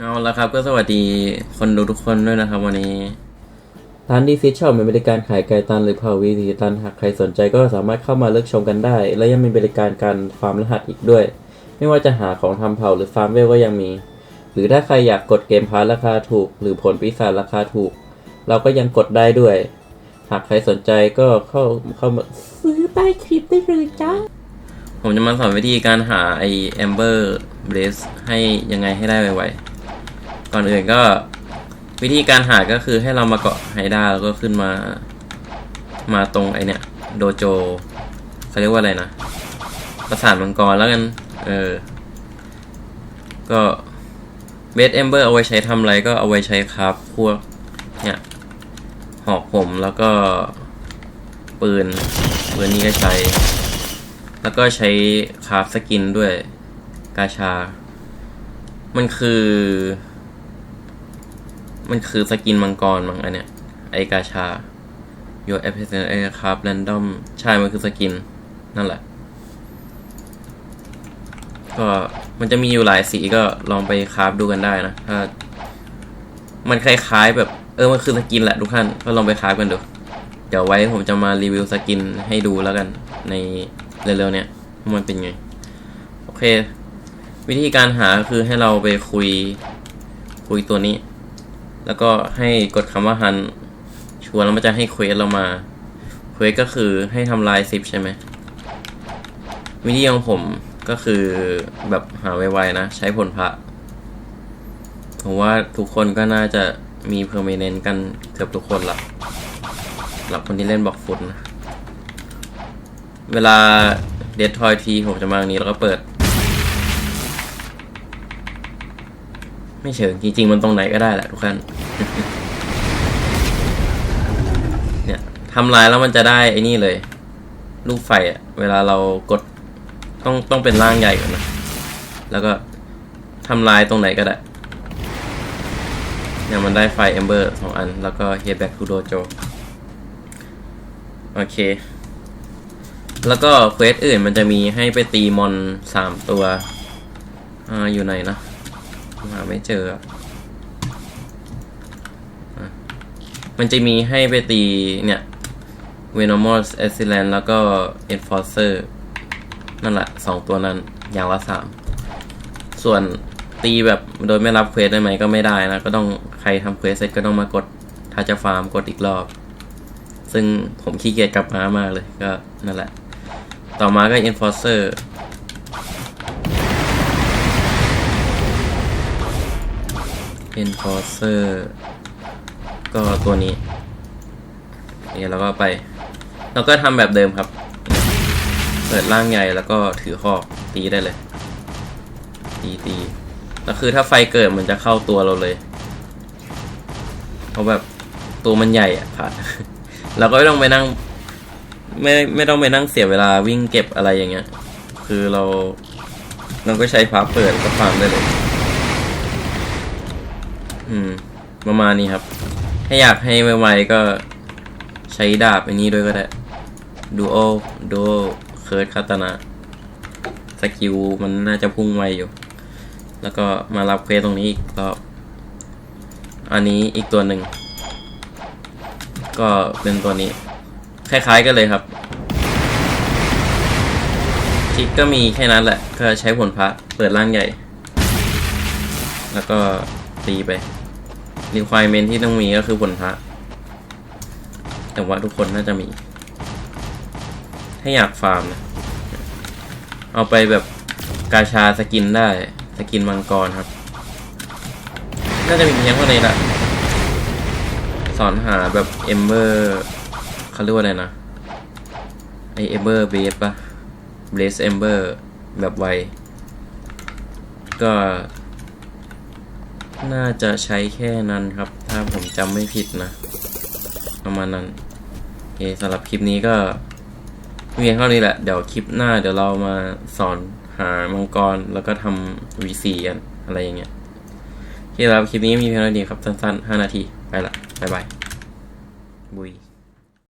เอาละครับก็สวัสดีคนดูทุกคนด้วยนะครับ วันนี้ร้านดีฟิชช็อปมีบริการขายไก่ตันหรือเผาวีดีตันหากใครสนใจก็สามารถเข้ามาเลือกชมกันได้ และยังมีบริการการฟาร์มรหัสอีกด้วย ไม่ว่าจะหาของทำเผาหรือฟาร์มเวลก็ยังมี หรือถ้าใครอยากกดเกมพาร์ทราคาถูก หรือผลปีศาจราคาถูก เราก็ยังกดได้ด้วย หากใครสนใจก็เข้าเข้ามาซื้อใต้คลิปได้เลยจ้าผมจะมาสอนวิธีการหาไอ Amber Blaze ให้ยังไงให้ได้ไวๆ ก่อนอื่นก็วิธีการหาก็คือให้เรามาเกาะไฮด้าแล้วก็ขึ้นมา มาตรงไอเนี้ยโดโจเขาเรียกว่าอะไรนะ ประสานมังกรแล้วกัน เออ ก็เบสเอมเบอร์เอาไว้ใช้ทำอะไรก็เอาไว้ใช้ครับพวกเนี่ยหอกผมแล้วก็ปืนปืนนี้ก็ใช้ แล้วก็ใช้คราฟสกินด้วยกาชา มันคือ มันคือสกินมังกรมั้งอันเนี้ย ไอกาชา your a p p e a r a ครับ random ใช่ มันคือสกิน นั่นแหละ ก็มันจะมีอยู่หลายสีก็ลองไปคราฟดูกันได้นะ ถ้า มันคล้ายๆ แบบ เออ มันคือสกินแหละทุกท่าน ก็ลองไปคราฟกันดู เดี๋ยวไว้ผมจะมารีวิวสกินให้ดูแล้วกัน ในเร็วๆเนี้ยมันเป็นไง โอเค วิธีการหาคือให้เราไปคุยคุยตัวนี้ แล้วก็ให้กดคำว่าฮันชวนแล้วมันจะให้เควสเรามาเควสก็คือให้ทำลายซิปใช่ไหมวิธีของผมก็คือแบบหาไวๆนะ ใช้ผลพระผมว่าทุกคนก็น่าจะมีเพอร์เมเนนต์กันเกือบทุกคนละสำหรับคนที่เล่นบอกฟุตนะ เวลาเดททอยทีผมจะมาตรงนี้แล้วก็เปิด ไม่เชิงจริงๆมันตรงไหนก็ได้แหละทุกท่านเนี่ยทำลายแล้วมันจะได้ไอ้นี่เลย ลูกไฟอะเวลาเรากดต้องต้องเป็นร่างใหญ่ก่อนนะ แล้วก็ทำลายตรงไหนก็ได้เนี่ยมันได้ไฟเอมเบอร์สองอัน แล้วก็ head back to dojo โอเค แล้วก็เควสอื่นมันจะมีให้ไปตีมอนสามตัว อ่า อยู่ไหนนะ หาไม่เจอ มันจะมีให้ไปตีเนี่ย Venomous a s s i l a n แล้วก็ Enforcer นั่นแหละสองตัวนั้นอย่างละสาม ส่วนตีแบบโดยไม่รับเควสได้ไหมก็ไม่ได้นะ ก็ต้องใครทำเควสเสร็จก็ต้องมากดถ้าจะฟาร์มกดอีกรอบ ซึ่งผมขี้เกียจกลับมามากเลยก็นั่นแหละ ต่อมาก็ enforcer enforcer ก็ตัวนี้นี่แล้วก็ไป แล้วก็ทำแบบเดิมครับ เปิดร่างใหญ่แล้วก็ถือหอกตีได้เลย ตีตีแล้วคือถ้าไฟเกิดมันจะเข้าตัวเราเลย เพราะแบบตัวมันใหญ่อะค่ะเราก็ไม่ต้องไปนั่ง ไม่ไม่ต้องไปนั่งเสียเวลาวิ่งเก็บอะไรอย่างเงี้ย คือเรา เราก็ใช้ฟ้าเปิดก็ฟาร์มได้เลย อืม ประมาณนี้ครับ ถ้าอยากให้ไวๆก็ใช้ดาบอันนี้ด้วยก็ได้ดูโอดูเคิร์ดคาตานะสกิลมันน่าจะพุ่งไวอยู่ แล้วก็มารับเควสตรงนี้อีกรอบอันนี้อีกตัวหนึ่ง ก็เป็นตัวนี้ คล้ายๆกันเลยครับคลิกก็มีแค่นั้นแหละ ก็ใช้ผลพระเปิดร่างใหญ่ แล้วก็ ตีไป requirement ที่ต้องมีก็คือผลพระ แต่ว่าทุกคนน่าจะมี ถ้าอยากฟาร์มนะ เอาไปแบบกาชาสกินได้ สกินมังกรครับ น่าจะมีเพียงเท่านี้ละสอนหาแบบเอมเบอร์เขาเรียกว่าอะไรนะ ไอเอมเบอร์เบสปะเบสเอมเบอร์แบบไว ก็ น่าจะใช้แค่นั้นครับ ถ้าผมจำไม่ผิดนะ ประมาณนั้นโอเคสำหรับคลิปนี้ก็เพียงเท่านี้แหละ เดี๋ยวคลิปหน้าเดี๋ยวเรามาสอนหามังกรแล้วก็ทำ VC กันอะไรอย่างเงี้ยโอเคแล้วคลิปนี้มีเพียงเท่านี้ครับสั้นๆ 5 นาที ไปละบ๊ายบายบุย